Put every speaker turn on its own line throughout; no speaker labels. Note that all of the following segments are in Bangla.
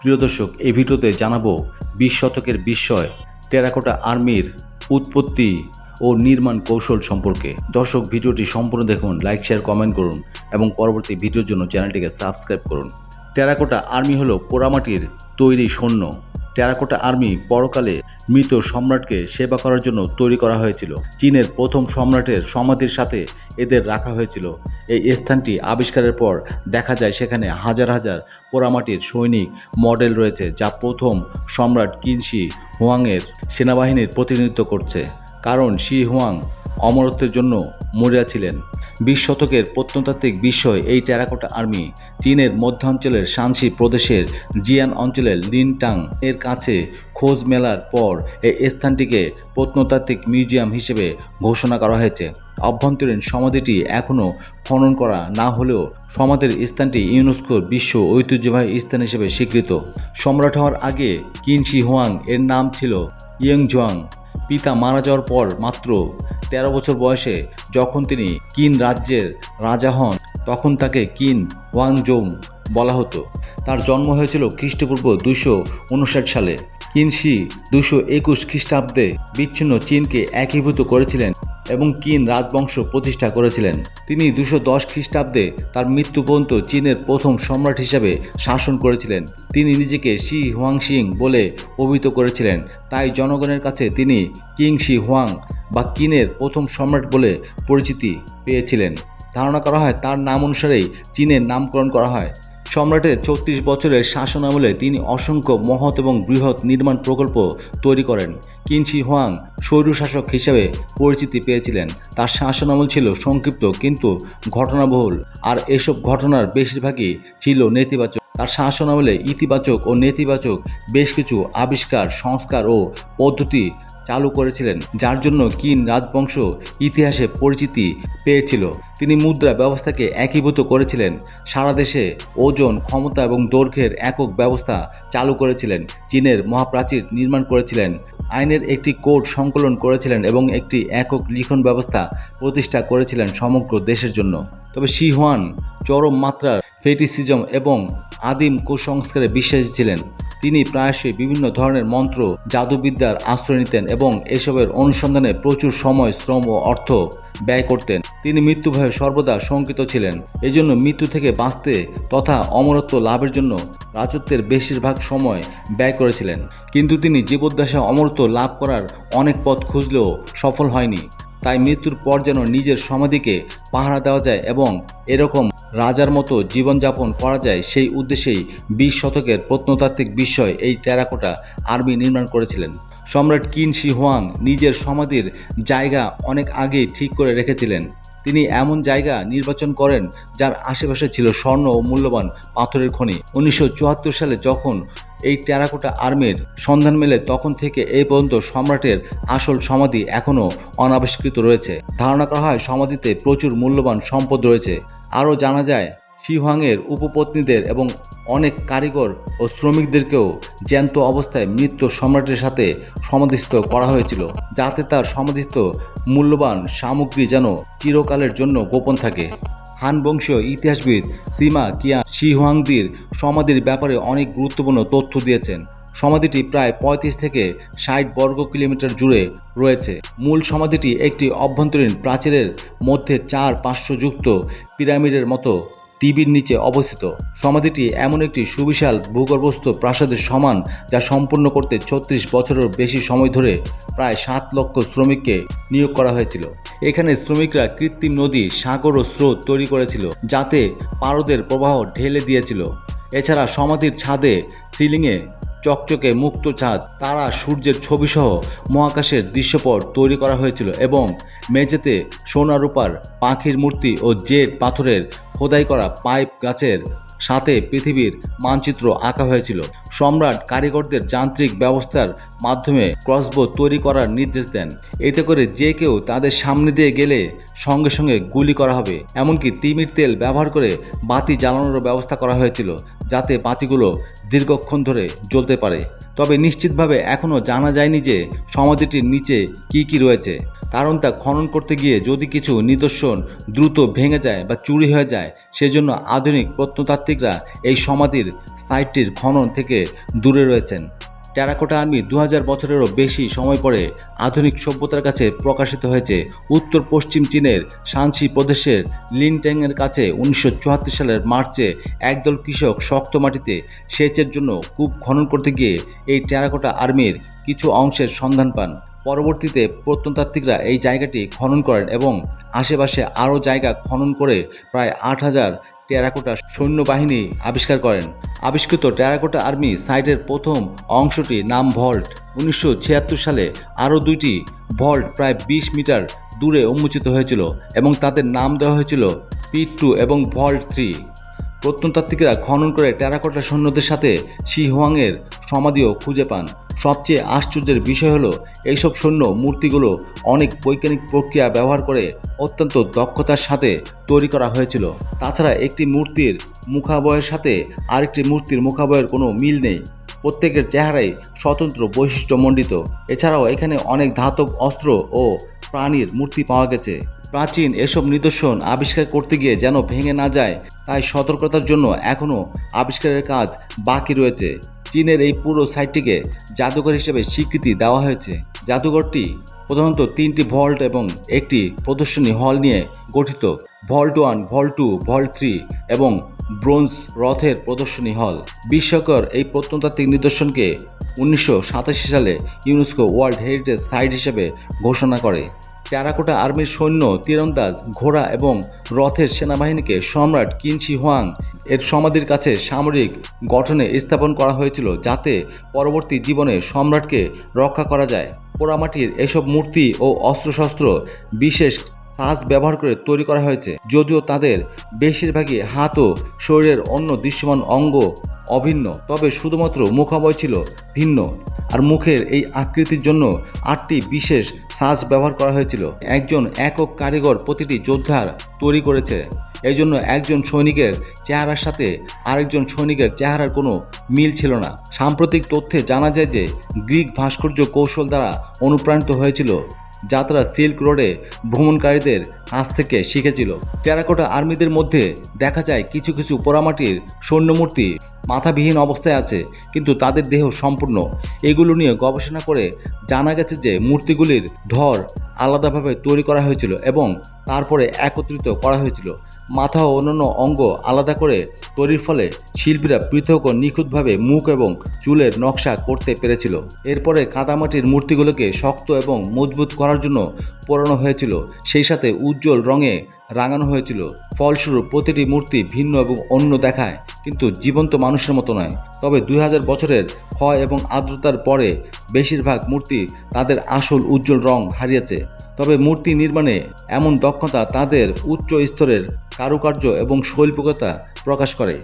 প্রিয় দর্শক এই ভিডিওতে জানাবো বিশ শতকের বিস্ময় টেরাকোটা আর্মির উৎপত্তি ও নির্মাণ কৌশল সম্পর্কে দর্শক ভিডিওটি সম্পূর্ণ দেখুন লাইক শেয়ার কমেন্ট করুন এবং পরবর্তী ভিডিওর জন্য চ্যানেলটিকে সাবস্ক্রাইব করুন টেরাকোটা আর্মি হলো পোড়ামাটির তৈরি সৈন্য টেরাকোটা আর্মি পরকালে মৃত সম্রাটকে সেবা করার জন্য তৈরি করা হয়েছিল চীনের প্রথম সম্রাটের সমাধির সাথে এদের রাখা হয়েছিল এই স্থানটি আবিষ্কারের পর দেখা যায় সেখানে হাজার হাজার পোড়ামাটির সৈনিক মডেল রয়েছে যা প্রথম সম্রাট কিনশি হুয়াংয়ের সেনাবাহিনীর প্রতিনিধিত্ব করছে কারণ শি হুয়াং অমরত্বের জন্য মরিয়া ছিলেন বিশ শতকের প্রত্নতাত্ত্বিক বিষয় এই টেরাকোটা আর্মি চীনের মধ্যাঞ্চলের শানসি প্রদেশের জিয়ান অঞ্চলের লিনটাং এর কাছে খোঁজ মেলার পর এই স্থানটিকে প্রত্নতাত্ত্বিক মিউজিয়াম হিসেবে ঘোষণা করা হয়েছে অভ্যন্তরীণ সমাধিটি এখনও খনন করা না হলেও সমাধির স্থানটি ইউনেস্কোর বিশ্ব ঐতিহ্যবাহী স্থান হিসেবে স্বীকৃত সম্রাট হওয়ার আগে কিনশি হোয়াং এর নাম ছিল ইয়ং জোয়াং পিতা মারা যাওয়ার পর মাত্র তেরো বছর বয়সে যখন তিনি কিন রাজ্যের রাজা হন তখন তাকে কিন ওয়াংজোং বলা হতো তার জন্ম হয়েছিল খ্রিস্টপূর্ব দুশো উনষাট সালে কিনশি দুশো একুশ খ্রিস্টাব্দে বিচ্ছিন্ন চীনকে একীভূত করেছিলেন এবং কিন রাজবংশ প্রতিষ্ঠা করেছিলেন তিনি দুশো দশ খ্রিস্টাব্দে তার মৃত্যু পর্যন্ত চীনের প্রথম সম্রাট হিসেবে শাসন করেছিলেন তিনি নিজেকে শি হুয়াংশিং বলে অভিহিত করেছিলেন তাই জনগণের কাছে তিনি কিং শি হুয়াং বা কিনের প্রথম সম্রাট বলে পরিচিতি পেয়েছিলেন ধারণা করা হয় তার নাম অনুসারেই চীনের নামকরণ করা হয় সম্রাটের চৌত্রিশ বছরের শাসন আমলে তিনি অসংখ্য মহৎ এবং বৃহৎ নির্মাণ প্রকল্প তৈরি করেন কিনশি হোয়াং স্বৈরশাসক হিসেবে পরিচিতি পেয়েছিলেন তার শাসনামল ছিল সংক্ষিপ্ত কিন্তু ঘটনাবহুল আর এসব ঘটনার বেশিরভাগই ছিল নেতিবাচক তার শাসনামলে ইতিবাচক ও নেতিবাচক বেশ কিছু আবিষ্কার সংস্কার ও পদ্ধতি চালু করেছিলেন যার জন্য কিন রাজবংশ ইতিহাসে পরিচিতি পেয়েছিল তিনি মুদ্রা ব্যবস্থাকে একীভূত করেছিলেন সারা দেশে ওজন ক্ষমতা এবং দৈর্ঘ্যের একক ব্যবস্থা চালু করেছিলেন চীনের মহাপ্রাচীর নির্মাণ করেছিলেন আইনের একটি কোড সংকলন করেছিলেন এবং একটি একক লিখন ব্যবস্থা প্রতিষ্ঠা করেছিলেন সমগ্র দেশের জন্য তবে শিহুয়ান চরম মাত্রার ফেটিসিজম এবং আদিম কুসংস্কারে বিশ্বাসী ছিলেন তিনি প্রায়শই বিভিন্ন ধরনের মন্ত্র জাদুবিদ্যার আশ্রয় নিতেন এবং এসবের অনুসন্ধানে প্রচুর সময় শ্রম ও অর্থ ব্যয় করতেন তিনি মৃত্যু ভয়ে সর্বদা শঙ্কিত ছিলেন এজন্য মৃত্যু থেকে বাঁচতে তথা অমরত্ব লাভের জন্য রাজত্বের বেশিরভাগ সময় ব্যয় করেছিলেন কিন্তু তিনি জীবদ্দশা অমরত্ব লাভ করার অনেক পথ খুঁজলেও সফল হয়নি তাই মৃত্যুর পর যেন নিজের সমাধিকে পাহারা দেওয়া যায় এবং এরকম রাজার মতো জীবনযাপন করা যায় সেই উদ্দেশ্যেই বিশ শতকের প্রত্নতাত্ত্বিক বিষয় এই টেরাকোটা আর্মি নির্মাণ করেছিলেন সম্রাট কিন শি হোয়াং নিজের সমাধির জায়গা অনেক আগেই ঠিক করে রেখেছিলেন তিনি এমন জায়গা নির্বাচন করেন যার আশেপাশে ছিল স্বর্ণ ও মূল্যবান পাথরের খনি উনিশশো সালে যখন এই টেরাকোটা আর্মির সন্ধান মেলে তখন থেকে এই পর্যন্ত সম্রাটের আসল সমাধি এখনও অনাবিষ্কৃত রয়েছে ধারণা করা হয় সমাধিতে প্রচুর মূল্যবান সম্পদ রয়েছে আরও জানা যায় শিহুয়াংয়ের উপপত্নীদের এবং অনেক কারিগর ও শ্রমিকদেরকেও জ্যান্ত অবস্থায় মৃত সম্রাটের সাথে সমাধিস্থ করা হয়েছিল যাতে তার সমাধিস্থ মূল্যবান সামগ্রী যেন চিরকালের জন্য গোপন থাকে হান বংশীয় ইতিহাসবিদ সীমা কিয়া শিহুয়াংদির সমাধির ব্যাপারে অনেক গুরুত্বপূর্ণ তথ্য দিয়েছেন সমাধিটি প্রায় ৩৫ থেকে ষাট বর্গ কিলোমিটার জুড়ে রয়েছে মূল সমাধিটি একটি অভ্যন্তরীণ প্রাচীরের মধ্যে চার পাঁচশো যুক্ত পিরামিডের মতো টিবির নিচে অবস্থিত সমাধিটি এমন একটি সুবিশাল ভূগর্ভস্থ প্রাসাদের সমান যা সম্পূর্ণ করতে ছত্রিশ বছরের বেশি সময় ধরে প্রায় সাত লক্ষ শ্রমিককে নিয়োগ করা হয়েছিল এখানে শ্রমিকরা কৃত্রিম নদী সাগর ও স্রোত তৈরি করেছিল যাতে পারদের প্রবাহ ঢেলে দিয়েছিল এছাড়া সমাধির ছাদে সিলিংয়ে চকচকে মুক্ত ছাদ তারা সূর্যের ছবিসহ মহাকাশের দৃশ্যপট তৈরি করা হয়েছিল এবং মেঝেতে সোনারূপার পাখির মূর্তি ও জেট পাথরের খোদাই করা পাইপ গাছের সাথে পৃথিবীর মানচিত্র আঁকা হয়েছিল সম্রাট কারিগরদের যান্ত্রিক ব্যবস্থার মাধ্যমে ক্রসবো তৈরি করার নির্দেশ দেন এতে করে যে কেউ তাদের সামনে দিয়ে গেলে সঙ্গে সঙ্গে গুলি করা হবে এমনকি তিমির তেল ব্যবহার করে বাতি জ্বালানোর ব্যবস্থা করা হয়েছিল যাতে বাতিগুলো দীর্ঘক্ষণ ধরে জ্বলতে পারে তবে নিশ্চিতভাবে এখনও জানা যায়নি যে সমাধিটির নিচে কি কি রয়েছে কারণ তা খনন করতে গিয়ে যদি কিছু নিদর্শন দ্রুত ভেঙে যায় বা চুরি হয়ে যায় সেজন্য আধুনিক প্রত্নতাত্ত্বিকরা এই সমাধির সাইটটির খনন থেকে দূরে রয়েছেন টেরাকোটা আর্মি দু হাজার বছরেরও বেশি সময় পরে আধুনিক সভ্যতার কাছে প্রকাশিত হয়েছে উত্তর পশ্চিম চীনের শানসি প্রদেশের লিনট্যাংয়ের কাছে উনিশশো সালের মার্চে একদল কৃষক শক্ত মাটিতে সেচের জন্য কূপ খনন করতে গিয়ে এই টেরাকোটা আর্মির কিছু অংশের সন্ধান পান পরবর্তীতে প্রত্নতাত্ত্বিকরা এই জায়গাটি খনন করেন এবং আশেপাশে আরও জায়গা খনন করে প্রায় আট হাজার টেরাকোটা সৈন্যবাহিনী আবিষ্কার করেন আবিষ্কৃত টেরাকোটা আর্মি সাইটের প্রথম অংশটি নাম ভল্ট উনিশশো সালে আরও দুইটি ভল্ট প্রায় ২০ মিটার দূরে উন্মোচিত হয়েছিল এবং তাদের নাম দেওয়া হয়েছিল পি টু এবং ভল্ট থ্রি প্রত্নতাত্ত্বিকরা খনন করে টেরাকোটা সৈন্যদের সাথে শিহুয়াংয়ের সমাধিও খুঁজে পান সবচেয়ে আশ্চর্যের বিষয় হলো এইসব সৈন্য মূর্তিগুলো অনেক বৈজ্ঞানিক প্রক্রিয়া ব্যবহার করে অত্যন্ত দক্ষতার সাথে তৈরি করা হয়েছিল তাছাড়া একটি মূর্তির মুখাবয়ের সাথে আরেকটি মূর্তির মুখাবয়ের কোনো মিল নেই প্রত্যেকের চেহারাই স্বতন্ত্র বৈশিষ্ট্যমণ্ডিত এছাড়াও এখানে অনেক ধাতব অস্ত্র ও প্রাণীর মূর্তি পাওয়া গেছে প্রাচীন এসব নিদর্শন আবিষ্কার করতে গিয়ে যেন ভেঙে না যায় তাই সতর্কতার জন্য এখনও আবিষ্কারের কাজ বাকি রয়েছে চীনের এই পুরো সাইটটিকে জাদুঘর হিসেবে স্বীকৃতি দেওয়া হয়েছে জাদুঘরটি প্রধানত তিনটি ভল্ট এবং একটি প্রদর্শনী হল নিয়ে গঠিত vault one vault two vault three এবং ব্রোঞ্জ রথের প্রদর্শনী হল বিশ্বকর এই প্রত্নতাত্ত্বিক নিদর্শনকে উনিশশো সালে ইউনেস্কো ওয়ার্ল্ড হেরিটেজ সাইট হিসেবে ঘোষণা করে টেরাকোটা আর্মির সৈন্য তীরন্দাজ ঘোড়া এবং রথের সেনাবাহিনীকে সম্রাট কিনশি হোয়াং এর সমাধির কাছে সামরিক গঠনে স্থাপন করা হয়েছিল যাতে পরবর্তী জীবনে সম্রাটকে রক্ষা করা যায় পোড়ামাটির এসব মূর্তি ও অস্ত্রশস্ত্র বিশেষ সাজ ব্যবহার করে তৈরি করা হয়েছে যদিও তাদের বেশিরভাগই হাত ও শরীরের অন্য দৃশ্যমান অঙ্গ অভিন্ন তবে শুধুমাত্র মুখাবয় ছিল ভিন্ন আর মুখের এই আকৃতির জন্য আটটি বিশেষ সাজ ব্যবহার করা হয়েছিল একজন একক কারিগর প্রতিটি যোদ্ধার তৈরি করেছে এই জন্য একজন সৈনিকের চেহারার সাথে আরেকজন সৈনিকের চেহারার কোনো মিল ছিল না সাম্প্রতিক তথ্যে জানা যায় যে গ্রিক ভাস্কর্য কৌশল দ্বারা অনুপ্রাণিত হয়েছিল যাত্রা সিল্ক রোডে ভ্রমণকারীদের কাছ থেকে শিখেছিল টেরাকোটা আর্মিদের মধ্যে দেখা যায় কিছু কিছু পোড়ামাটির সৈন্যমূর্তি মাথাবিহীন অবস্থায় আছে কিন্তু তাদের দেহ সম্পূর্ণ এগুলো নিয়ে গবেষণা করে জানা গেছে যে মূর্তিগুলির ধর আলাদাভাবে তৈরি করা হয়েছিল এবং তারপরে একত্রিত করা হয়েছিল মাথা ও অন্যান্য অঙ্গ আলাদা করে তৈরির ফলে শিল্পীরা পৃথক ও নিখুঁতভাবে মুখ এবং চুলের নকশা করতে পেরেছিল এরপরে কাদামাটির মূর্তিগুলোকে শক্ত এবং মজবুত করার জন্য পোড়ানো হয়েছিল সেই সাথে উজ্জ্বল রঙে রাঙানো হয়েছিল ফলস্বরূপ প্রতিটি মূর্তি ভিন্ন এবং অন্য দেখায় কিন্তু জীবন্ত মানুষের মতো নয় তবে দুই হাজার বছরের ক্ষয় এবং আর্দ্রতার পরে বেশিরভাগ মূর্তি তাদের আসল উজ্জ্বল রং হারিয়েছে তবে মূর্তি নির্মাণে এমন দক্ষতা তাদের উচ্চ স্তরের কারুকার্য এবং শৈল্পিকতা প্রকাশ করে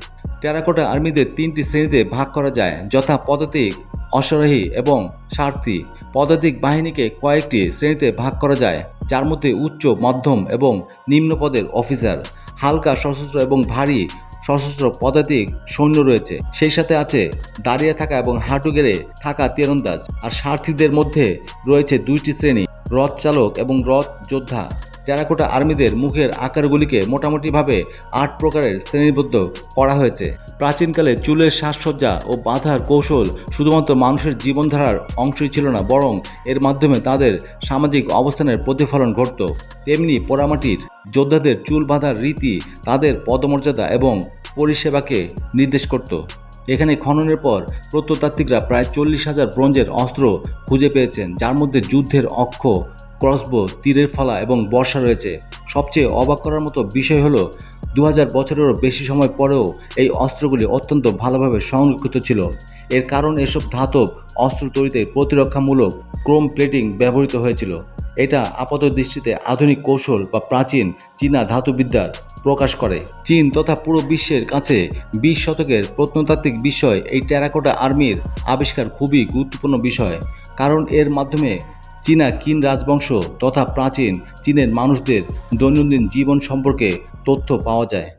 টেরাকোটা আর্মিদের তিনটি শ্রেণীতে ভাগ করা যায় যথা পদাতিক অশ্বারোহী এবং স্বার্থী পদাতিক বাহিনীকে কয়েকটি শ্রেণীতে ভাগ করা যায় যার মধ্যে উচ্চ মধ্যম এবং নিম্ন পদের অফিসার হালকা সশস্ত্র এবং ভারী সশস্ত্র পদাতিক সৈন্য রয়েছে সেই সাথে আছে দাঁড়িয়ে থাকা এবং হাঁটু গেড়ে থাকা তীরন্দাজ আর স্বার্থীদের মধ্যে রয়েছে দুইটি শ্রেণী রথ চালক এবং রথ যোদ্ধা টেরাকোটা আর্মিদের মুখের আকারগুলিকে মোটামুটিভাবে আট প্রকারের শ্রেণীবদ্ধ করা হয়েছে প্রাচীনকালে চুলের সাজসজ্জা ও বাঁধার কৌশল শুধুমাত্র মানুষের জীবনধারার অংশই ছিল না বরং এর মাধ্যমে তাদের সামাজিক অবস্থানের প্রতিফলন ঘটত তেমনি পোড়ামাটির যোদ্ধাদের চুল বাঁধার রীতি তাদের পদমর্যাদা এবং পরিষেবাকে নির্দেশ করত এখানে খননের পর প্রত্নতাত্ত্বিকরা প্রায় চল্লিশ হাজার ব্রোঞ্জের অস্ত্র খুঁজে পেয়েছেন যার মধ্যে যুদ্ধের অক্ষ ক্রসবো তীরের ফালা এবং বর্ষা রয়েছে সবচেয়ে অবাক করার মতো বিষয় হলো দু হাজার বছরেরও বেশি সময় পরেও এই অস্ত্রগুলি অত্যন্ত ভালোভাবে সংরক্ষিত ছিল এর কারণ এসব ধাতব অস্ত্র তৈরিতে প্রতিরক্ষামূলক ক্রোম প্লেটিং ব্যবহৃত হয়েছিল এটা আপাত দৃষ্টিতে আধুনিক কৌশল বা প্রাচীন চীনা ধাতুবিদ্যার প্রকাশ করে চীন তথা পুরো বিশ্বের কাছে বিশ শতকের প্রত্নতাত্ত্বিক বিষয় এই টেরাকোটা আর্মির আবিষ্কার খুবই গুরুত্বপূর্ণ বিষয় কারণ এর মাধ্যমে চীনা কিন রাজবংশ তথা প্রাচীন চীনের মানুষদের দৈনন্দিন জীবন সম্পর্কে তথ্য পাওয়া যায়